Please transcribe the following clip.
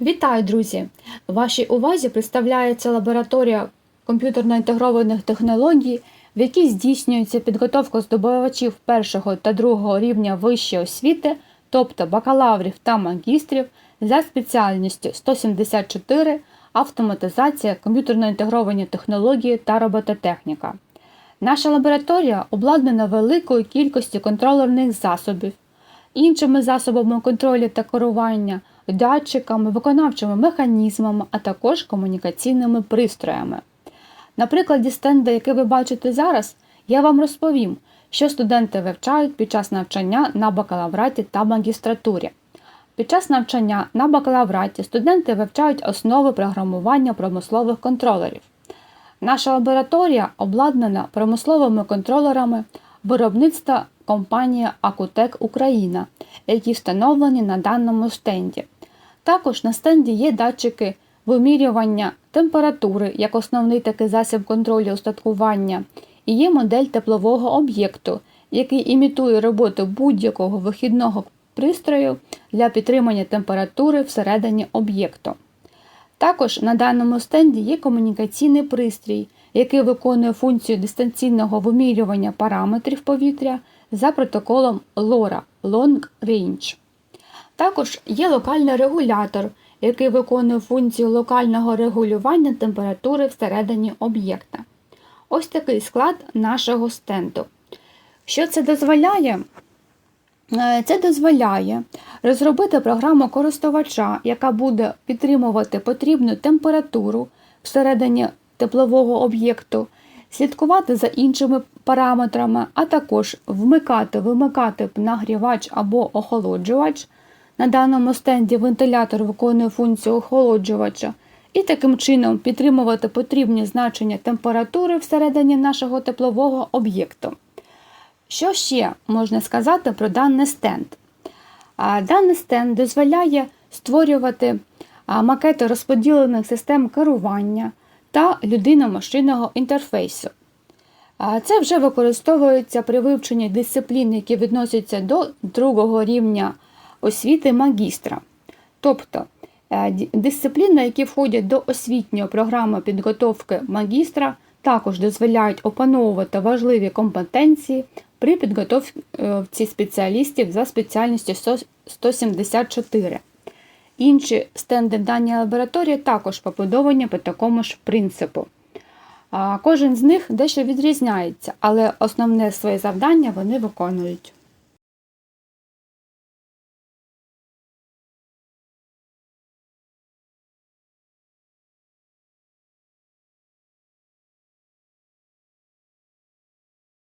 Вітаю, друзі! Вашій увазі представляється лабораторія комп'ютерно-інтегрованих технологій, в якій здійснюється підготовка здобувачів першого та другого рівня вищої освіти, тобто бакалаврів та магістрів, за спеціальністю 174 автоматизація, комп'ютерно-інтегровані технології та робототехніка. Наша лабораторія обладнана великою кількістю контролерних засобів, іншими засобами контролю та керування, датчиками, виконавчими механізмами, а також комунікаційними пристроями. На прикладі стенда, який ви бачите зараз, я вам розповім, що студенти вивчають під час навчання на бакалавраті та магістратурі. Під час навчання на бакалавраті студенти вивчають основи програмування промислових контролерів. Наша лабораторія обладнана промисловими контролерами виробництва компанії Акутек Україна, які встановлені на даному стенді. Також на стенді є датчики вимірювання температури як основний такий засіб контролю устаткування, і є модель теплового об'єкту, який імітує роботу будь-якого вихідного пристрою для підтримання температури всередині об'єкту. Також на даному стенді є комунікаційний пристрій, який виконує функцію дистанційного вимірювання параметрів повітря за протоколом LoRa Long Range. Також є локальний регулятор, який виконує функцію локального регулювання температури всередині об'єкта. Ось такий склад нашого стенду. Що це дозволяє? Е, Це дозволяє розробити програму користувача, яка буде підтримувати потрібну температуру всередині теплового об'єкту, слідкувати за іншими параметрами, а також вмикати, вимикати нагрівач або охолоджувач. На даному стенді вентилятор виконує функцію охолоджувача, і таким чином підтримувати потрібні значення температури всередині нашого теплового об'єкту. Що ще можна сказати про даний стенд? Даний стенд дозволяє створювати макети розподілених систем керування та людино-машинного інтерфейсу. Це вже використовується при вивченні дисциплін, які відносяться до другого рівня освіти магістра. Тобто е, дисципліни, які входять до освітньої програми підготовки магістра, також дозволяють опановувати важливі компетенції при підготовці спеціалістів за спеціальністю 174. Інші стенди в даній лабораторії також побудовані по такому ж принципу. Кожен з них дещо відрізняється, але основне своє завдання вони виконують.